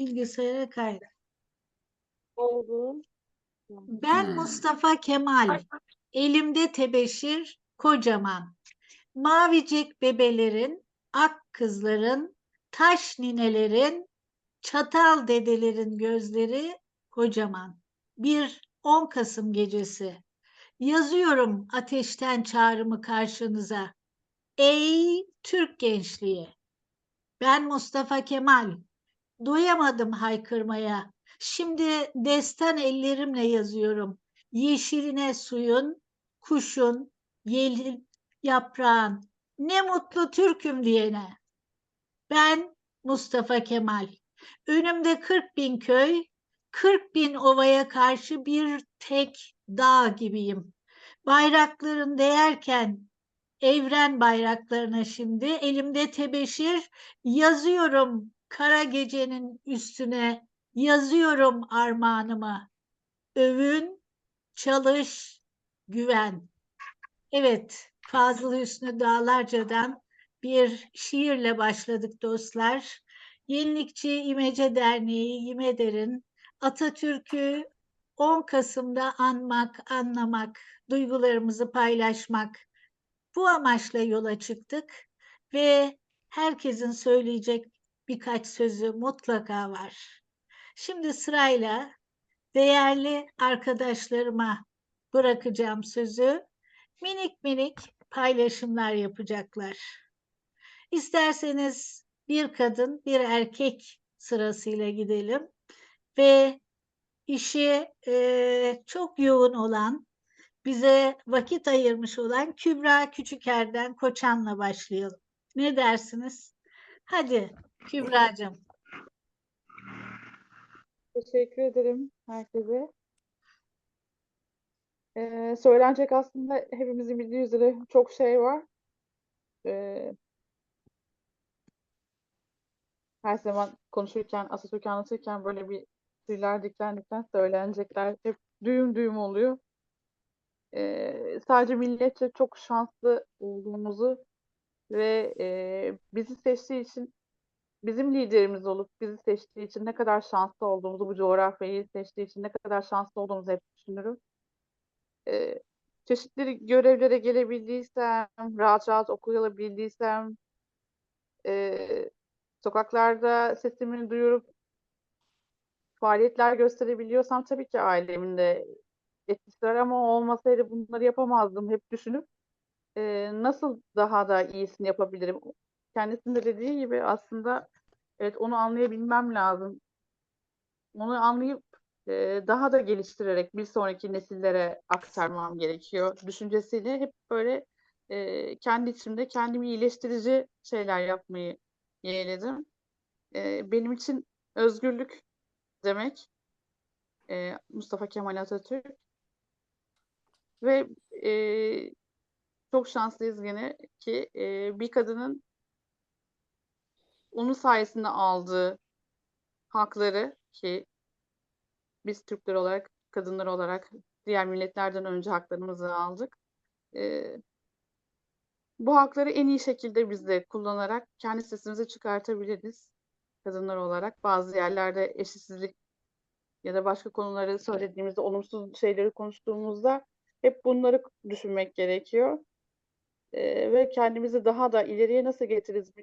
bilgisayara kaydı. Oldu. Ben Hmm. Mustafa Kemal. Elimde tebeşir kocaman. Mavicik bebelerin, ak kızların, taş ninelerin, çatal dedelerin gözleri kocaman. Bir 10 Kasım gecesi. Yazıyorum ateşten çağrımı karşınıza. Ey Türk gençliği. Ben Mustafa Kemal. Doyamadım haykırmaya. Şimdi destan ellerimle yazıyorum. Yeşiline suyun, kuşun, yelin, yaprağın. Ne mutlu Türk'üm diyene. Ben Mustafa Kemal. Önümde 40 bin köy, 40 bin ovaya karşı bir tek dağ gibiyim. Bayrakların değerken evren bayraklarına şimdi elimde tebeşir yazıyorum kara gecenin üstüne yazıyorum armağanımı. Övün, çalış, güven. Evet, Fazıl Hüsnü Dağlarca'dan bir şiirle başladık dostlar. Yenilikçi İmece Derneği İmeder'in Atatürk'ü 10 Kasım'da anmak, anlamak, duygularımızı paylaşmak bu amaçla yola çıktık ve herkesin söyleyecek birkaç sözü mutlaka var. Şimdi sırayla değerli arkadaşlarıma bırakacağım sözü. Minik minik paylaşımlar yapacaklar. İsterseniz bir kadın, bir erkek sırasıyla gidelim ve işi eee, çok yoğun olan, bize vakit ayırmış olan Kübra Küçüker'den Koçan'la başlayalım. Ne dersiniz? Hadi Kübra'cığım. Teşekkür ederim herkese. Ee, söylenecek aslında hepimizin bildiği üzere çok şey var. Ee, her zaman konuşurken, Atatürk'ü anlatırken böyle bir tüyler diken diken söylenecekler hep düğüm düğüm oluyor. Ee, sadece milletçe çok şanslı olduğumuzu ve e, bizi seçtiği için bizim liderimiz olup bizi seçtiği için ne kadar şanslı olduğumuzu, bu coğrafyayı seçtiği için ne kadar şanslı olduğumuzu hep düşünürüm. Ee, çeşitli görevlere gelebildiysem, rahat rahat okuyabildiysem, e, sokaklarda sesimi duyurup faaliyetler gösterebiliyorsam tabii ki ailemin de etkisi var ama olmasaydı bunları yapamazdım hep düşünüp e, nasıl daha da iyisini yapabilirim. Kendisinin de dediği gibi aslında evet onu anlayabilmem lazım. Onu anlayıp e, daha da geliştirerek bir sonraki nesillere aktarmam gerekiyor. Düşüncesiyle hep böyle e, kendi içimde kendimi iyileştirici şeyler yapmayı yeğledim. E, benim için özgürlük demek e, Mustafa Kemal Atatürk ve e, çok şanslıyız gene ki e, bir kadının onun sayesinde aldığı hakları ki biz Türkler olarak, kadınlar olarak diğer milletlerden önce haklarımızı aldık. E, bu hakları en iyi şekilde biz de kullanarak kendi sesimizi çıkartabiliriz kadınlar olarak. Bazı yerlerde eşitsizlik ya da başka konuları söylediğimizde, olumsuz şeyleri konuştuğumuzda hep bunları düşünmek gerekiyor. Ee, ve kendimizi daha da ileriye nasıl getiririz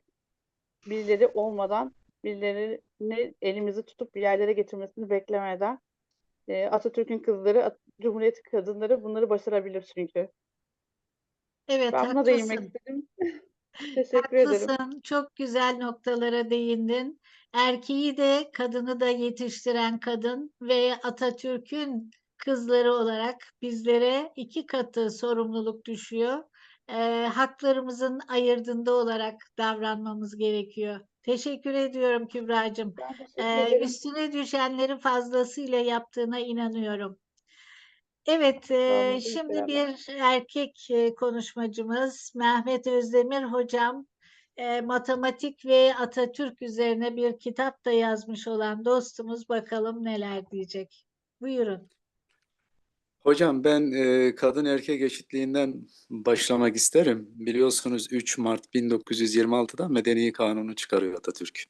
birileri olmadan, birilerini elimizi tutup bir yerlere getirmesini beklemeden. Ee, Atatürk'ün kızları, At- Cumhuriyet kadınları bunları başarabilir çünkü. Evet Ben buna değinmek istedim. Teşekkür ederim. Haklısın. Çok güzel noktalara değindin. Erkeği de kadını da yetiştiren kadın ve Atatürk'ün kızları olarak bizlere iki katı sorumluluk düşüyor. Eee, haklarımızın ayırdığında olarak davranmamız gerekiyor. Teşekkür ediyorum Kübra'cığım. Ederim. üstüne düşenleri fazlasıyla yaptığına inanıyorum. Evet, hep şimdi bir erkek eee, konuşmacımız Mehmet Özdemir hocam eee, matematik ve Atatürk üzerine bir kitap da yazmış olan dostumuz bakalım neler diyecek. Buyurun. Hocam ben e, kadın erkek eşitliğinden başlamak isterim. Biliyorsunuz 3 Mart 1926'da Medeni Kanunu çıkarıyor Atatürk.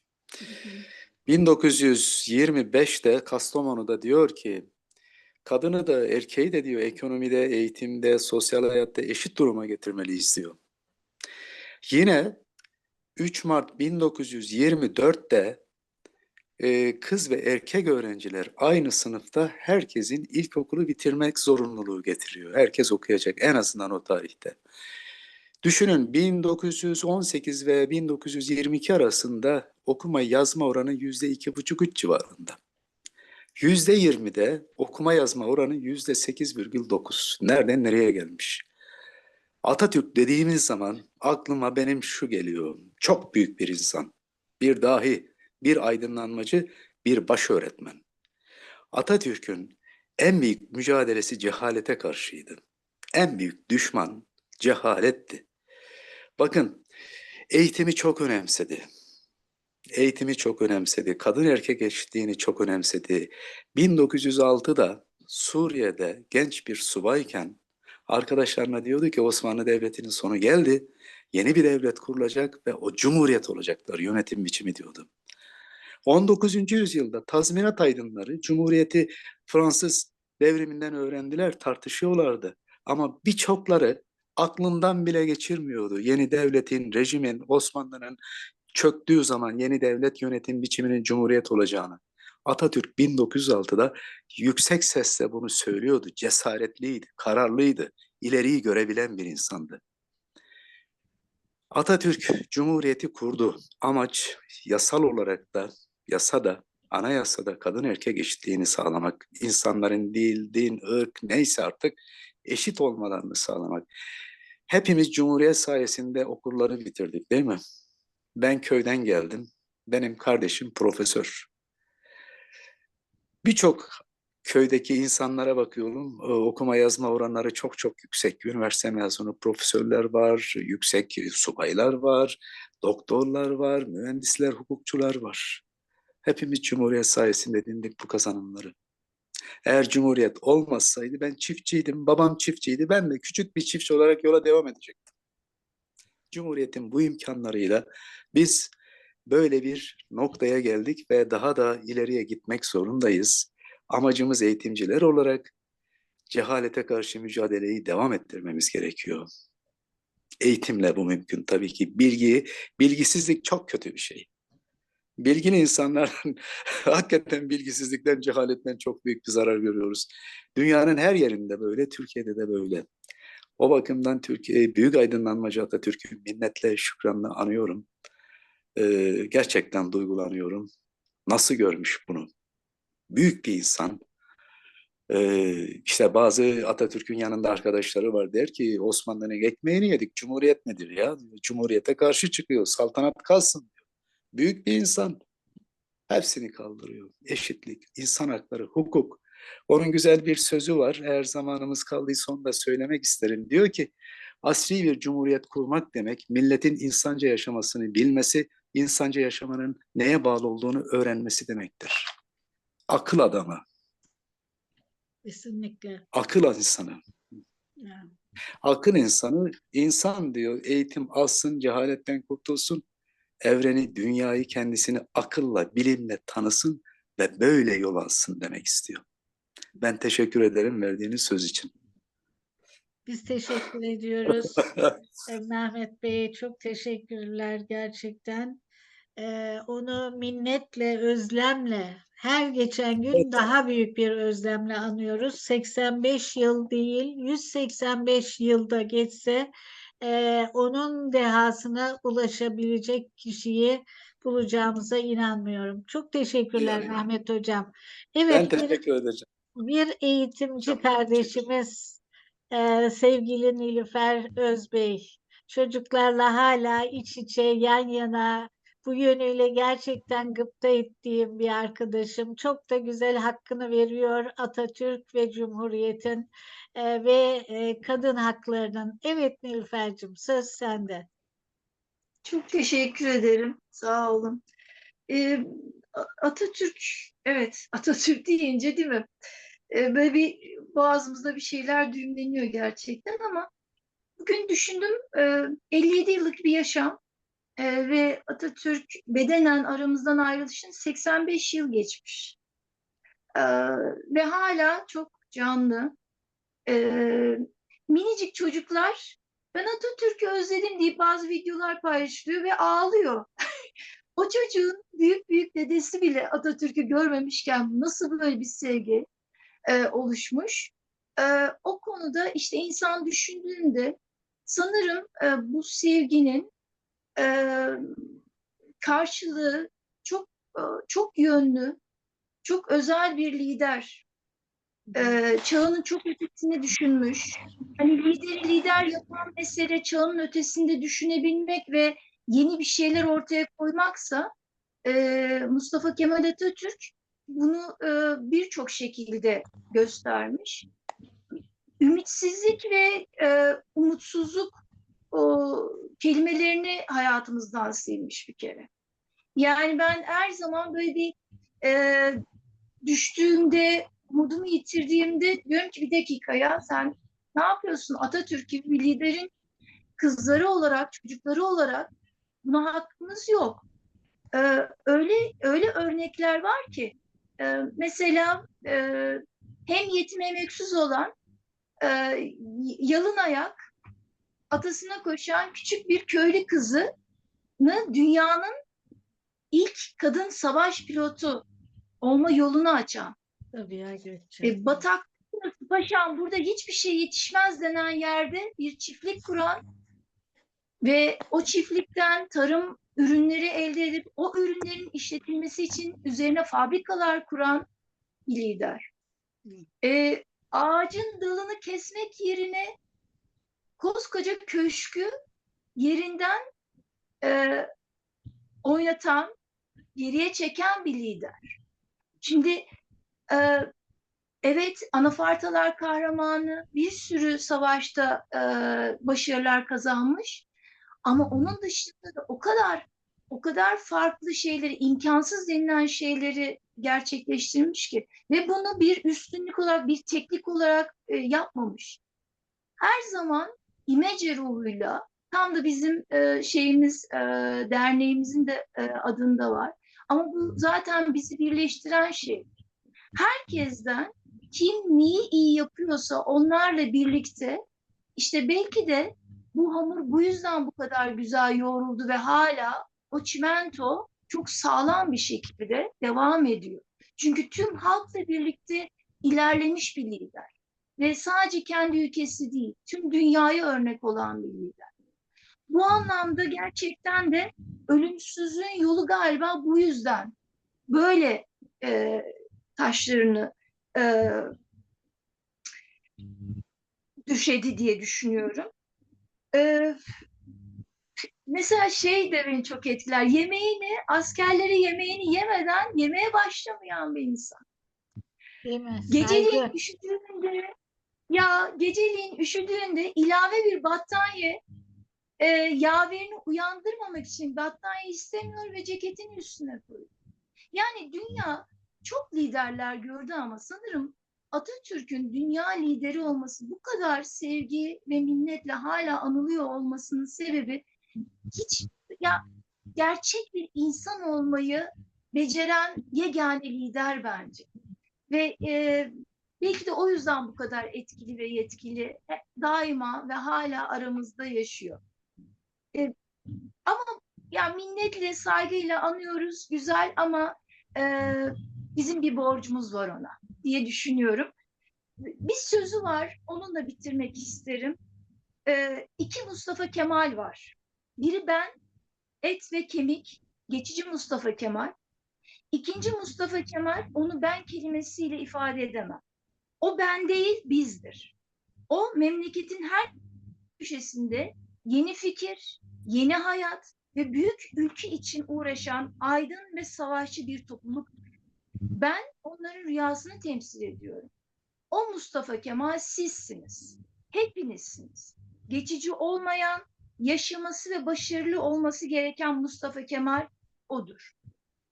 1925'te Kastamonu'da diyor ki kadını da erkeği de diyor ekonomide, eğitimde, sosyal hayatta eşit duruma getirmeliyiz diyor. Yine 3 Mart 1924'te kız ve erkek öğrenciler aynı sınıfta herkesin ilkokulu bitirmek zorunluluğu getiriyor. Herkes okuyacak en azından o tarihte. Düşünün 1918 ve 1922 arasında okuma yazma oranı yüzde iki buçuk üç civarında. Yüzde yirmide okuma yazma oranı yüzde sekiz virgül dokuz. Nereden nereye gelmiş? Atatürk dediğimiz zaman aklıma benim şu geliyor. Çok büyük bir insan. Bir dahi, bir aydınlanmacı, bir baş öğretmen. Atatürk'ün en büyük mücadelesi cehalete karşıydı. En büyük düşman cehaletti. Bakın eğitimi çok önemsedi. Eğitimi çok önemsedi. Kadın erkek eşitliğini çok önemsedi. 1906'da Suriye'de genç bir subayken arkadaşlarına diyordu ki Osmanlı Devleti'nin sonu geldi. Yeni bir devlet kurulacak ve o cumhuriyet olacaklar yönetim biçimi diyordu. 19. yüzyılda tazminat aydınları Cumhuriyeti Fransız devriminden öğrendiler, tartışıyorlardı. Ama birçokları aklından bile geçirmiyordu. Yeni devletin, rejimin, Osmanlı'nın çöktüğü zaman yeni devlet yönetim biçiminin cumhuriyet olacağını. Atatürk 1906'da yüksek sesle bunu söylüyordu. Cesaretliydi, kararlıydı, ileriyi görebilen bir insandı. Atatürk Cumhuriyeti kurdu. Amaç yasal olarak da, yasada, anayasada kadın erkek eşitliğini sağlamak, insanların dil, din, ırk neyse artık eşit olmalarını sağlamak. Hepimiz Cumhuriyet sayesinde okulları bitirdik değil mi? Ben köyden geldim. Benim kardeşim profesör. Birçok köydeki insanlara bakıyorum. e, Okuma yazma oranları çok çok yüksek. Üniversite mezunu profesörler var, yüksek subaylar var, doktorlar var, mühendisler, hukukçular var. Hepimiz Cumhuriyet sayesinde dindik bu kazanımları. Eğer Cumhuriyet olmasaydı ben çiftçiydim, babam çiftçiydi. Ben de küçük bir çiftçi olarak yola devam edecektim. Cumhuriyetin bu imkanlarıyla biz böyle bir noktaya geldik ve daha da ileriye gitmek zorundayız. Amacımız eğitimciler olarak cehalete karşı mücadeleyi devam ettirmemiz gerekiyor. Eğitimle bu mümkün tabii ki. Bilgi, bilgisizlik çok kötü bir şey. Bilgili insanlardan hakikaten bilgisizlikten, cehaletten çok büyük bir zarar görüyoruz. Dünyanın her yerinde böyle, Türkiye'de de böyle. O bakımdan Türkiye büyük aydınlanmacı Atatürk'ü minnetle, şükranla anıyorum. Ee, gerçekten duygulanıyorum. Nasıl görmüş bunu? Büyük bir insan. Ee, işte bazı Atatürk'ün yanında arkadaşları var der ki Osmanlı'nın ekmeğini yedik. Cumhuriyet nedir ya? Cumhuriyete karşı çıkıyor. Saltanat kalsın. Büyük bir insan. Hepsini kaldırıyor. Eşitlik, insan hakları, hukuk. Onun güzel bir sözü var. Eğer zamanımız kaldıysa onu da söylemek isterim. Diyor ki asri bir cumhuriyet kurmak demek milletin insanca yaşamasını bilmesi, insanca yaşamanın neye bağlı olduğunu öğrenmesi demektir. Akıl adamı, Kesinlikle. akıl insanı. Ya. Akıl insanı, insan diyor eğitim alsın, cehaletten kurtulsun, evreni, dünyayı kendisini akılla, bilimle tanısın ve böyle yol alsın demek istiyor. Ben teşekkür ederim verdiğiniz söz için. Biz teşekkür ediyoruz. E, Mehmet Bey'e çok teşekkürler gerçekten. Ee, onu minnetle, özlemle, her geçen gün Evet. daha büyük bir özlemle anıyoruz. 85 yıl değil, 185 yılda geçse e, onun dehasına ulaşabilecek kişiyi bulacağımıza inanmıyorum. Çok teşekkürler Yani. Mehmet Hocam. Ben Evet, bir- teşekkür edeceğim. bir eğitimci Çok kardeşimiz eee, sevgili Nilüfer Özbey çocuklarla hala iç içe yan yana bu yönüyle gerçekten gıpta ettiğim bir arkadaşım. Çok da güzel hakkını veriyor Atatürk ve Cumhuriyet'in eee, ve eee, kadın haklarının. Evet Nilüfer'cim söz sende. Çok teşekkür ederim. Sağ olun. A- Atatürk, evet Atatürk deyince değil mi? Ee, böyle bir boğazımızda bir şeyler düğümleniyor gerçekten ama bugün düşündüm e, 57 yıllık bir yaşam e, ve Atatürk bedenen aramızdan ayrılışın 85 yıl geçmiş. E, ve hala çok canlı. E, minicik çocuklar ben Atatürk'ü özledim deyip bazı videolar paylaşılıyor ve ağlıyor. o çocuğun büyük büyük dedesi bile Atatürk'ü görmemişken nasıl böyle bir sevgi e, oluşmuş? E, o konuda işte insan düşündüğünde sanırım e, bu sevginin e, karşılığı çok e, çok yönlü, çok özel bir lider. E, çağının çok ötesini düşünmüş. Hani lideri lider yapan mesele çağının ötesinde düşünebilmek ve yeni bir şeyler ortaya koymaksa e, Mustafa Kemal Atatürk bunu e, birçok şekilde göstermiş. Ümitsizlik ve e, umutsuzluk o kelimelerini hayatımızdan silmiş bir kere. Yani ben her zaman böyle bir e, düştüğümde, umudumu yitirdiğimde diyorum ki bir dakika ya sen ne yapıyorsun? Atatürk gibi bir liderin kızları olarak, çocukları olarak buna hakkımız yok. Ee, öyle öyle örnekler var ki e, mesela e, hem yetim hem öksüz olan e, yalın ayak atasına koşan küçük bir köylü kızını dünyanın ilk kadın savaş pilotu olma yolunu açan Tabii ya Gökçe. e, batak paşam burada hiçbir şey yetişmez denen yerde bir çiftlik kuran ve o çiftlikten tarım ürünleri elde edip o ürünlerin işletilmesi için üzerine fabrikalar kuran bir lider. E, ağacın dalını kesmek yerine koskoca köşkü yerinden e, oynatan, geriye çeken bir lider. Şimdi e, evet anafartalar kahramanı bir sürü savaşta e, başarılar kazanmış ama onun dışında da o kadar o kadar farklı şeyleri, imkansız denilen şeyleri gerçekleştirmiş ki ve bunu bir üstünlük olarak, bir teknik olarak e, yapmamış. Her zaman imece ruhuyla, tam da bizim e, şeyimiz, e, derneğimizin de e, adında var. Ama bu zaten bizi birleştiren şey. Herkesten kim neyi iyi yapıyorsa onlarla birlikte işte belki de bu hamur bu yüzden bu kadar güzel yoğruldu ve hala o çimento çok sağlam bir şekilde devam ediyor. Çünkü tüm halkla birlikte ilerlemiş bir lider. Ve sadece kendi ülkesi değil, tüm dünyaya örnek olan bir lider. Bu anlamda gerçekten de ölümsüzlüğün yolu galiba bu yüzden böyle e, taşlarını e, düşedi diye düşünüyorum. E, mesela şey de beni çok etkiler. Yemeğini, askerleri yemeğini yemeden yemeğe başlamayan bir insan. Değil mi? Geceliğin Saygı. Ya geceliğin üşüdüğünde ilave bir battaniye e, yaverini uyandırmamak için battaniye istemiyor ve ceketini üstüne koyuyor. Yani dünya çok liderler gördü ama sanırım Atatürk'ün dünya lideri olması bu kadar sevgi ve minnetle hala anılıyor olmasının sebebi hiç ya gerçek bir insan olmayı beceren yegane lider bence. Ve e, belki de o yüzden bu kadar etkili ve yetkili hep daima ve hala aramızda yaşıyor. E, ama ya minnetle, saygıyla anıyoruz, güzel ama e, bizim bir borcumuz var ona diye düşünüyorum. Bir sözü var, onunla bitirmek isterim. E, iki Mustafa Kemal var. Biri ben, et ve kemik, geçici Mustafa Kemal. İkinci Mustafa Kemal, onu ben kelimesiyle ifade edemem. O ben değil, bizdir. O memleketin her köşesinde yeni fikir, yeni hayat ve büyük ülke için uğraşan aydın ve savaşçı bir topluluk. Ben onların rüyasını temsil ediyorum. O Mustafa Kemal sizsiniz. Hepinizsiniz. Geçici olmayan, yaşaması ve başarılı olması gereken Mustafa Kemal odur.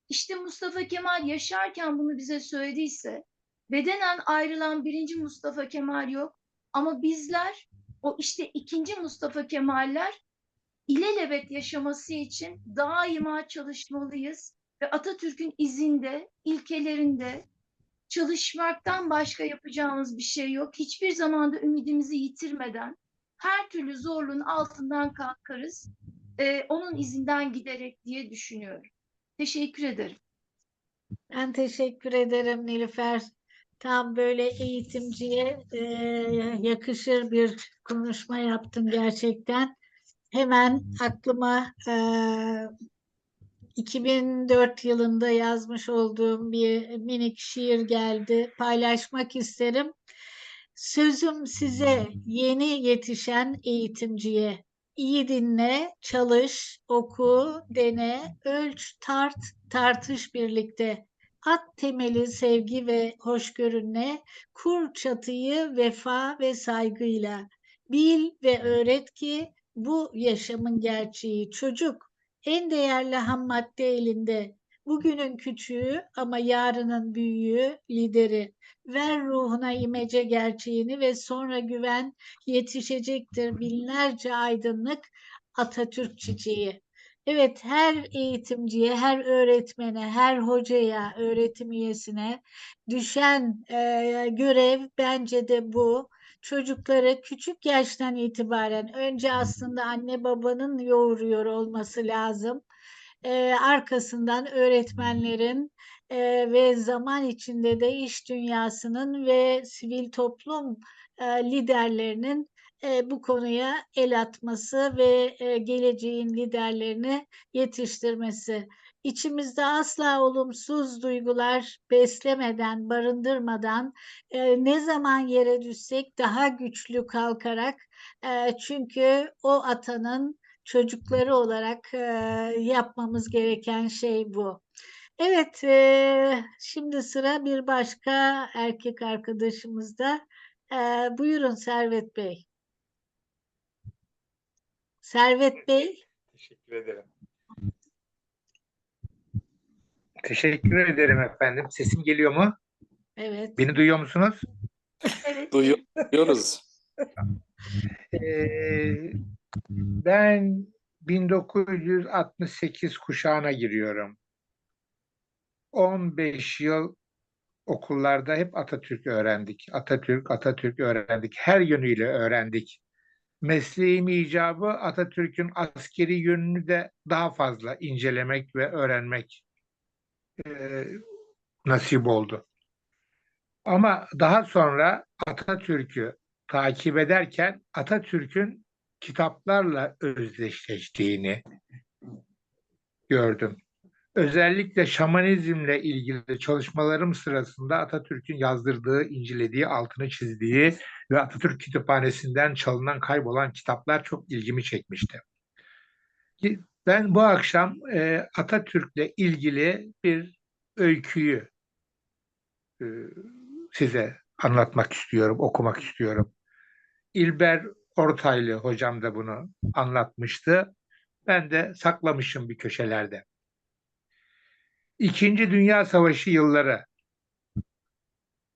İşte Mustafa Kemal yaşarken bunu bize söylediyse, bedenen ayrılan birinci Mustafa Kemal yok ama bizler o işte ikinci Mustafa Kemaller ilelebet yaşaması için daima çalışmalıyız ve Atatürk'ün izinde, ilkelerinde çalışmaktan başka yapacağımız bir şey yok. Hiçbir zaman da ümidimizi yitirmeden her türlü zorluğun altından kalkarız. Ee, onun izinden giderek diye düşünüyorum. Teşekkür ederim. Ben teşekkür ederim Nilüfer. Tam böyle eğitimciye e, yakışır bir konuşma yaptın gerçekten. Hemen aklıma e, 2004 yılında yazmış olduğum bir minik şiir geldi. Paylaşmak isterim. Sözüm size yeni yetişen eğitimciye. İyi dinle, çalış, oku, dene, ölç, tart, tartış birlikte. At temeli sevgi ve hoşgörünle, kur çatıyı vefa ve saygıyla. Bil ve öğret ki bu yaşamın gerçeği çocuk. En değerli ham madde elinde. Bugünün küçüğü ama yarının büyüğü, lideri. Ver ruhuna imece gerçeğini ve sonra güven yetişecektir binlerce aydınlık Atatürk çiçeği. Evet her eğitimciye, her öğretmene, her hocaya, öğretim üyesine düşen e, görev bence de bu. Çocukları küçük yaştan itibaren önce aslında anne babanın yoğuruyor olması lazım. E, arkasından öğretmenlerin e, ve zaman içinde de iş dünyasının ve sivil toplum e, liderlerinin e, bu konuya el atması ve e, geleceğin liderlerini yetiştirmesi. İçimizde asla olumsuz duygular beslemeden, barındırmadan e, ne zaman yere düşsek daha güçlü kalkarak e, çünkü o atanın çocukları olarak e, yapmamız gereken şey bu. Evet, e, şimdi sıra bir başka erkek arkadaşımızda. E, buyurun Servet Bey. Servet Bey, Teşekkür ederim. Teşekkür ederim efendim. Sesim geliyor mu? evet. Beni duyuyor musunuz? Evet. Duyuyoruz. Ee, ben 1968 kuşağına giriyorum. 15 yıl okullarda hep Atatürk öğrendik. Atatürk, Atatürk öğrendik. Her yönüyle öğrendik. Mesleğim icabı Atatürk'ün askeri yönünü de daha fazla incelemek ve öğrenmek e, nasip oldu. Ama daha sonra Atatürk'ü takip ederken Atatürk'ün kitaplarla özdeşleştiğini gördüm. Özellikle şamanizmle ilgili çalışmalarım sırasında Atatürk'ün yazdırdığı, incelediği, altını çizdiği ve Atatürk Kütüphanesi'nden çalınan, kaybolan kitaplar çok ilgimi çekmişti. Ben bu akşam e, Atatürk'le ilgili bir öyküyü e, size anlatmak istiyorum, okumak istiyorum. İlber Ortaylı hocam da bunu anlatmıştı. Ben de saklamışım bir köşelerde. İkinci Dünya Savaşı yılları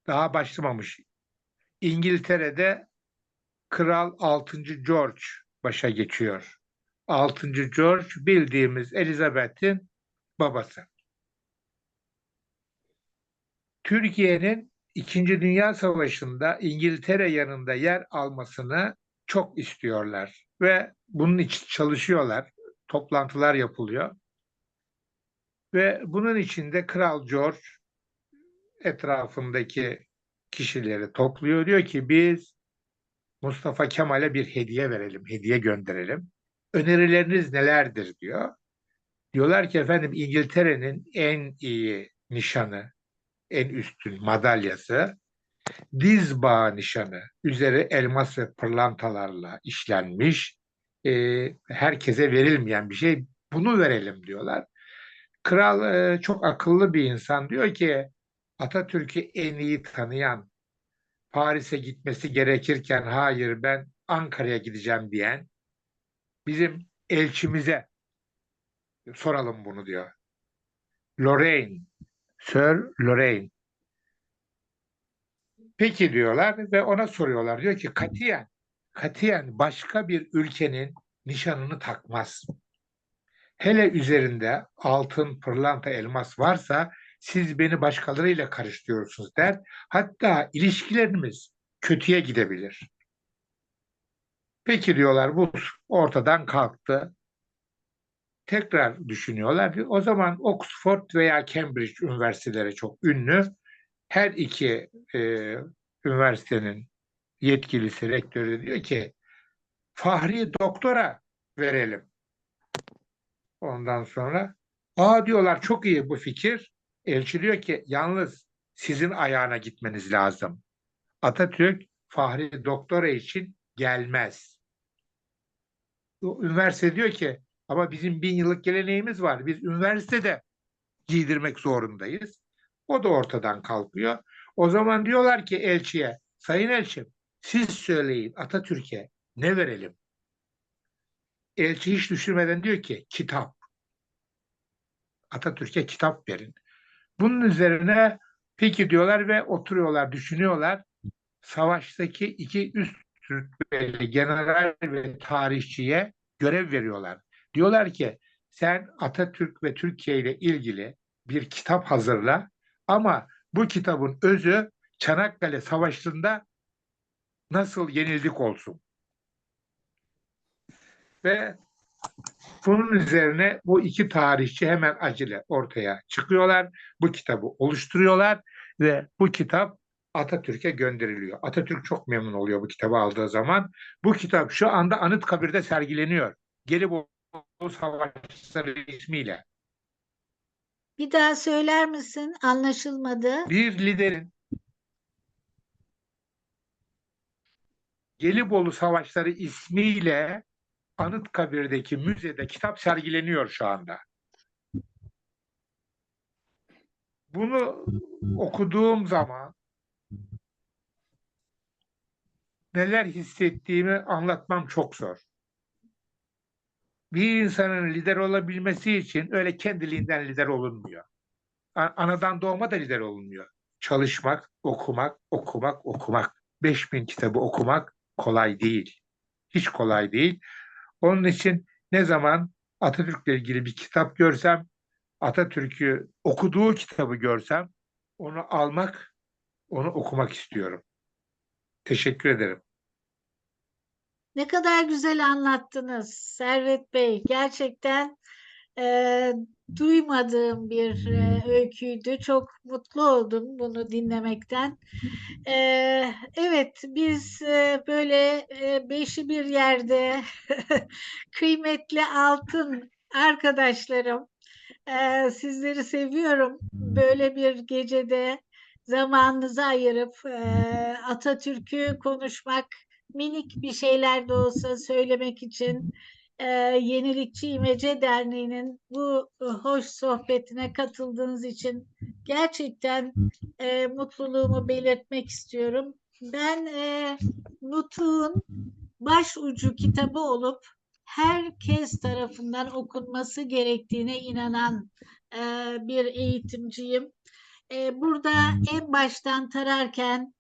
daha başlamamış. İngiltere'de Kral 6. George başa geçiyor. 6. George bildiğimiz Elizabeth'in babası. Türkiye'nin İkinci Dünya Savaşı'nda İngiltere yanında yer almasını çok istiyorlar ve bunun için çalışıyorlar. Toplantılar yapılıyor. Ve bunun için de Kral George etrafındaki kişileri topluyor. Diyor ki biz Mustafa Kemal'e bir hediye verelim, hediye gönderelim. Önerileriniz nelerdir diyor. Diyorlar ki efendim İngiltere'nin en iyi nişanı, en üstün madalyası diz bağı nişanı. Üzeri elmas ve pırlantalarla işlenmiş. E, herkese verilmeyen bir şey. Bunu verelim diyorlar. Kral e, çok akıllı bir insan. Diyor ki Atatürk'ü en iyi tanıyan, Paris'e gitmesi gerekirken hayır ben Ankara'ya gideceğim diyen bizim elçimize soralım bunu diyor. Lorraine, Sir Lorraine. Peki diyorlar ve ona soruyorlar. Diyor ki katiyen, katiyen başka bir ülkenin nişanını takmaz. Hele üzerinde altın, pırlanta, elmas varsa siz beni başkalarıyla karıştırıyorsunuz der. Hatta ilişkilerimiz kötüye gidebilir. Peki diyorlar bu ortadan kalktı. Tekrar düşünüyorlar. O zaman Oxford veya Cambridge üniversiteleri çok ünlü. Her iki e, üniversitenin yetkilisi, rektörü diyor ki Fahri doktora verelim. Ondan sonra aa diyorlar çok iyi bu fikir. Elçi diyor ki yalnız sizin ayağına gitmeniz lazım. Atatürk Fahri doktora için gelmez. Üniversite diyor ki ama bizim bin yıllık geleneğimiz var. Biz üniversitede giydirmek zorundayız. O da ortadan kalkıyor. O zaman diyorlar ki elçiye, sayın elçim siz söyleyin Atatürk'e ne verelim? Elçi hiç düşünmeden diyor ki kitap. Atatürk'e kitap verin. Bunun üzerine peki diyorlar ve oturuyorlar, düşünüyorlar. Savaştaki iki üst rütbeli general ve tarihçiye görev veriyorlar. Diyorlar ki sen Atatürk ve Türkiye ile ilgili bir kitap hazırla ama bu kitabın özü Çanakkale Savaşı'nda nasıl yenildik olsun. Ve bunun üzerine bu iki tarihçi hemen acele ortaya çıkıyorlar. Bu kitabı oluşturuyorlar ve bu kitap Atatürk'e gönderiliyor. Atatürk çok memnun oluyor bu kitabı aldığı zaman. Bu kitap şu anda Anıtkabir'de sergileniyor. Gelibolu Savaşları ismiyle. Bir daha söyler misin? Anlaşılmadı. Bir liderin Gelibolu Savaşları ismiyle Anıtkabir'deki müzede kitap sergileniyor şu anda. Bunu okuduğum zaman neler hissettiğimi anlatmam çok zor. Bir insanın lider olabilmesi için öyle kendiliğinden lider olunmuyor. Anadan doğma da lider olunmuyor. Çalışmak, okumak, okumak, okumak. 5000 kitabı okumak kolay değil. Hiç kolay değil. Onun için ne zaman Atatürk'le ilgili bir kitap görsem, Atatürk'ü okuduğu kitabı görsem onu almak, onu okumak istiyorum. Teşekkür ederim. Ne kadar güzel anlattınız Servet Bey. Gerçekten e, duymadığım bir e, öyküydü. Çok mutlu oldum bunu dinlemekten. E, evet, biz e, böyle e, beşi bir yerde kıymetli altın arkadaşlarım. e, sizleri seviyorum. Böyle bir gecede zamanınızı ayırıp e, Atatürk'ü konuşmak minik bir şeyler de olsa söylemek için e, Yenilikçi İmece Derneği'nin bu e, hoş sohbetine katıldığınız için gerçekten e, mutluluğumu belirtmek istiyorum. Ben e, Nutuk'un başucu kitabı olup herkes tarafından okunması gerektiğine inanan e, bir eğitimciyim. E, burada en baştan tararken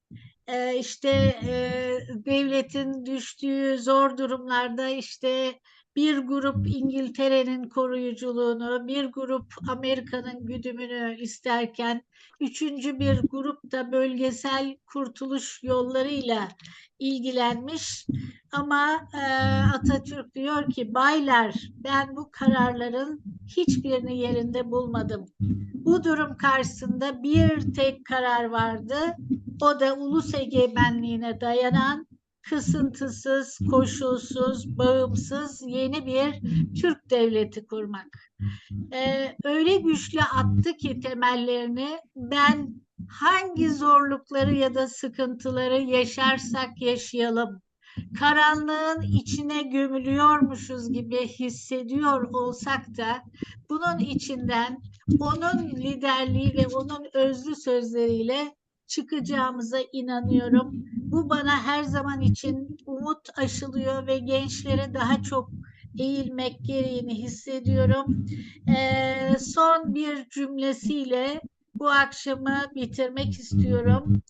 e, işte e, devletin düştüğü zor durumlarda işte bir grup İngiltere'nin koruyuculuğunu, bir grup Amerika'nın güdümünü isterken, üçüncü bir grup da bölgesel kurtuluş yollarıyla ilgilenmiş. Ama e, Atatürk diyor ki, baylar ben bu kararların hiçbirini yerinde bulmadım. Bu durum karşısında bir tek karar vardı. O da ulus egemenliğine dayanan kısıntısız, koşulsuz, bağımsız yeni bir Türk devleti kurmak. Ee, öyle güçlü attı ki temellerini ben hangi zorlukları ya da sıkıntıları yaşarsak yaşayalım karanlığın içine gömülüyormuşuz gibi hissediyor olsak da bunun içinden onun liderliği ve onun özlü sözleriyle çıkacağımıza inanıyorum. Bu bana her zaman için umut aşılıyor ve gençlere daha çok eğilmek gereğini hissediyorum. Ee, son bir cümlesiyle bu akşamı bitirmek istiyorum.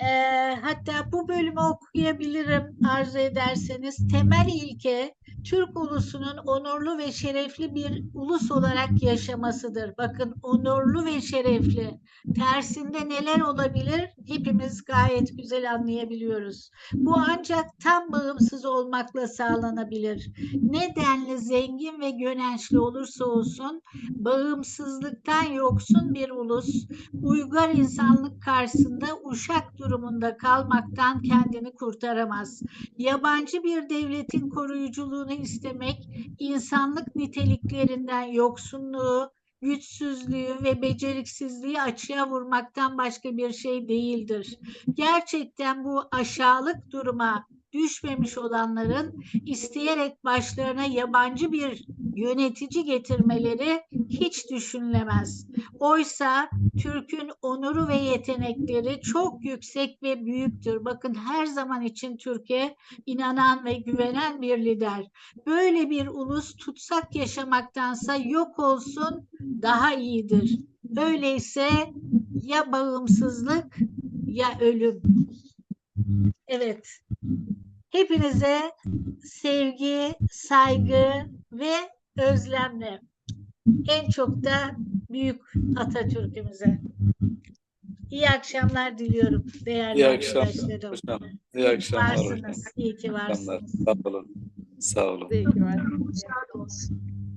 Ee, hatta bu bölümü okuyabilirim arzu ederseniz. Temel ilke Türk ulusunun onurlu ve şerefli bir ulus olarak yaşamasıdır. Bakın onurlu ve şerefli. Tersinde neler olabilir? Hepimiz gayet güzel anlayabiliyoruz. Bu ancak tam bağımsız olmakla sağlanabilir. Ne denli zengin ve gönençli olursa olsun bağımsızlıktan yoksun bir ulus uygar insanlık karşısında uşak durumunda kalmaktan kendini kurtaramaz. Yabancı bir devletin koruyuculuğunu istemek insanlık niteliklerinden yoksunluğu, güçsüzlüğü ve beceriksizliği açığa vurmaktan başka bir şey değildir. Gerçekten bu aşağılık duruma düşmemiş olanların isteyerek başlarına yabancı bir yönetici getirmeleri hiç düşünülemez. Oysa Türk'ün onuru ve yetenekleri çok yüksek ve büyüktür. Bakın her zaman için Türkiye inanan ve güvenen bir lider. Böyle bir ulus tutsak yaşamaktansa yok olsun daha iyidir. Öyleyse ya bağımsızlık ya ölüm. Evet. Hepinize sevgi, saygı ve özlemle. En çok da büyük Atatürk'ümüze. İyi akşamlar diliyorum değerli İyi akşamlar arkadaşlarım. hocam. İyi akşamlar. Varsınız. İyi ki İyi akşamlar. varsınız. Sağ olun. Sağ olun. İyi ki varsın. Sağ olsun.